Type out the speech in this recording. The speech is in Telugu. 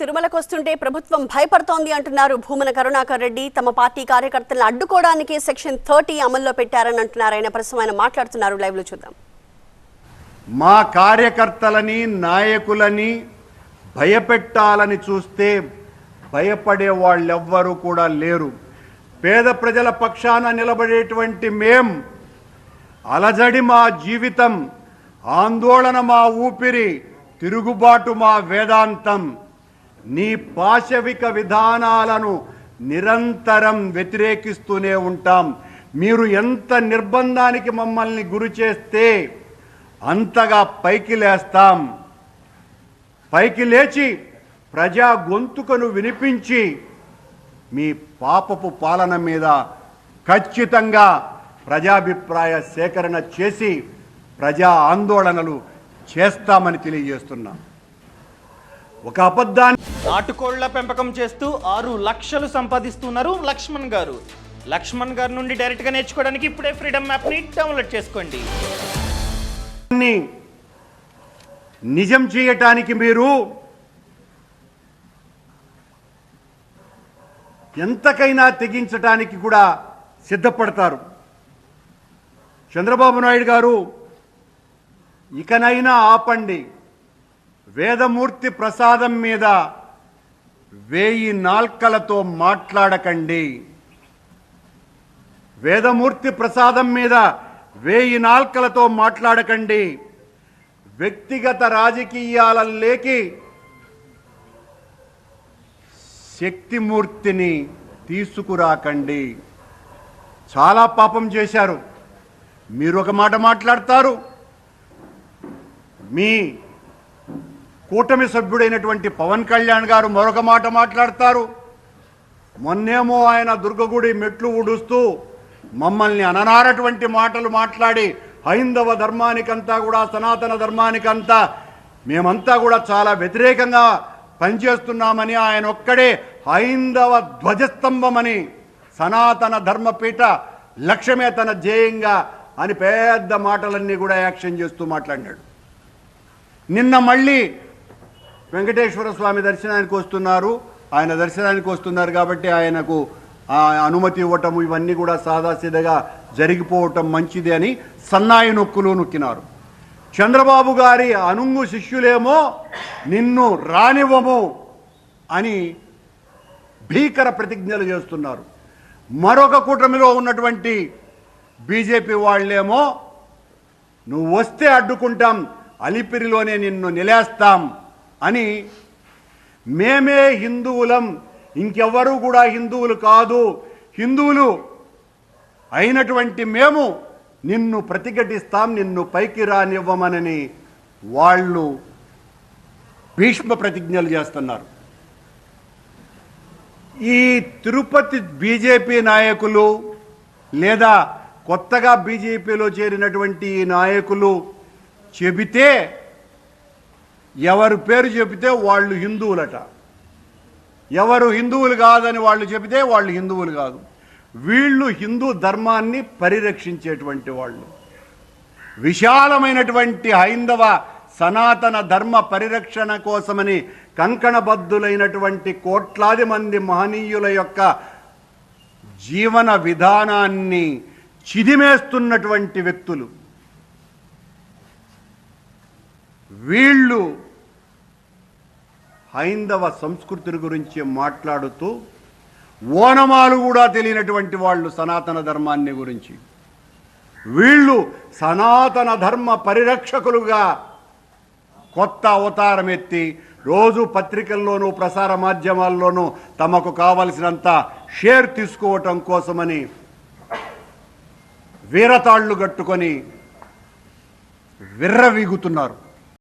తిరుమలకు వస్తుంటే ప్రభుత్వం భయపడుతోంది అంటున్నారు. భూమన కరుణాకర్ రెడ్డి తమ పార్టీ కార్యకర్తలను అడ్డుకోవడానికి సెక్షన్ థర్టీ అమల్లో పెట్టారని అంటున్నారు. ఆయన ప్రస్తుతం ఆయన మాట్లాడుతున్నారు. లైవ్లో చూద్దాం. మా కార్యకర్తలని నాయకులని భయపెట్టాలని చూస్తే భయపడే వాళ్ళెవ్వరూ కూడా లేరు. పేద ప్రజల పక్షాన నిలబడేటువంటి మేం అలజడి మా జీవితం ఆందోళన మా ఊపిరి తిరుగుబాటు మా వేదాంతం. నీ పాశవిక విధానాలను నిరంతరం వ్యతిరేకిస్తూనే ఉంటాం. మీరు ఎంత నిర్బంధానికి మమ్మల్ని గురి చేస్తే అంతగా పైకి లేస్తాం. పైకి లేచి ప్రజా గొంతుకను వినిపించి మీ పాపపు పాలన మీద ఖచ్చితంగా ప్రజాభిప్రాయ సేకరణ చేసి ప్రజా ఆందోళనలు చేస్తామని తెలియజేస్తున్నాం. ఒక అబద్ధాన్ని నాటుకోళ్ళ పెంపకం చేస్తూ ఆరు లక్షలు సంపాదిస్తున్నారు లక్ష్మణ్ గారు. లక్ష్మణ్ గారి నుండి డైరెక్ట్గా నేర్చుకోవడానికి ఇప్పుడే ఫ్రీడమ్ యాప్ని డౌన్లోడ్ చేసుకోండి. నిజం చేయటానికి మీరు ఎంతకైనా తెగించటానికి కూడా సిద్ధపడతారు. చంద్రబాబు నాయుడు గారు ఇకనైనా ఆపండి. వేదమూర్తి ప్రసాదం మీద వేయి నాల్కలతో మాట్లాడకండి. వేదమూర్తి ప్రసాదం మీద వేయి నాల్కలతో మాట్లాడకండి. వ్యక్తిగత రాజకీయాలలోకి శక్తిమూర్తిని తీసుకురాకండి. చాలా పాపం చేశారు. మీరు ఒక మాట మాట్లాడతారు. మీ కూటమి సభ్యుడైనటువంటి పవన్ కళ్యాణ్ గారు మరొక మాట మాట్లాడతారు. మొన్నేమో ఆయన దుర్గగుడి మెట్లు ఊడుస్తూ మమ్మల్ని అననారటువంటి మాటలు మాట్లాడి హైందవ ధర్మానికంతా కూడా సనాతన ధర్మానికంతా మేమంతా కూడా చాలా వ్యతిరేకంగా పనిచేస్తున్నామని ఆయన ఒక్కడే హైందవ ధ్వజస్తంభమని సనాతన ధర్మపీఠ లక్ష్యమే తన ధ్యేయంగా అని పెద్ద మాటలన్నీ కూడా యాక్షన్ చేస్తూ మాట్లాడినాడు. నిన్న మళ్ళీ వెంకటేశ్వర స్వామి దర్శనానికి వస్తున్నారు. ఆయన దర్శనానికి వస్తున్నారు కాబట్టి ఆయనకు అనుమతి ఇవ్వటం ఇవన్నీ కూడా సాదాసీదగా జరిగిపోవటం మంచిది అని సన్నాయి నొక్కులు నొక్కినారు. చంద్రబాబు గారి అనుంగు శిష్యులేమో నిన్ను రానివ్వము అని భీకర ప్రతిజ్ఞలు చేస్తున్నారు. మరొక కూటమిలో ఉన్నటువంటి బీజేపీ వాళ్ళేమో నువ్వు వస్తే అడ్డుకుంటాం అలిపిరిలోనే నిన్ను నిలేస్తాం అని మేమే హిందువులం. ఇంకెవ్వరూ కూడా హిందువులు కాదు. హిందువులు అయినటువంటి మేము నిన్ను ప్రతిఘటిస్తాం నిన్ను పైకి రానివ్వమనని వాళ్ళు భీష్మ ప్రతిజ్ఞలు చేస్తున్నారు. ఈ తిరుపతి బీజేపీ నాయకులు లేదా కొత్తగా బీజేపీలో చేరినటువంటి ఈ నాయకులు చెబితే ఎవరు పేరు చెబితే వాళ్ళు హిందువులట. ఎవరు హిందువులు కాదని వాళ్ళు చెబితే వాళ్ళు హిందువులు కాదు. వీళ్ళు హిందూ ధర్మాన్ని పరిరక్షించేటువంటి వాళ్ళు. విశాలమైనటువంటి హైందవ సనాతన ధర్మ పరిరక్షణ కోసమని కంకణబద్ధులైనటువంటి కోట్లాది మంది మహనీయుల యొక్క జీవన విధానాన్ని చిదిమేస్తున్నటువంటి వ్యక్తులు. వీళ్ళు హైందవ సంస్కృతిని గురించి మాట్లాడుతూ ఓనమాలు కూడా తెలియనటువంటి వాళ్ళు సనాతన ధర్మాన్ని గురించి. వీళ్ళు సనాతన ధర్మ పరిరక్షకులుగా కొత్త అవతారం ఎత్తి రోజు పత్రికల్లోనూ ప్రసార మాధ్యమాల్లోనూ తమకు కావలసినంత షేర్ తీసుకోవటం కోసమని వీరతాళ్ళు కట్టుకొని విర్రవీగుతున్నారు.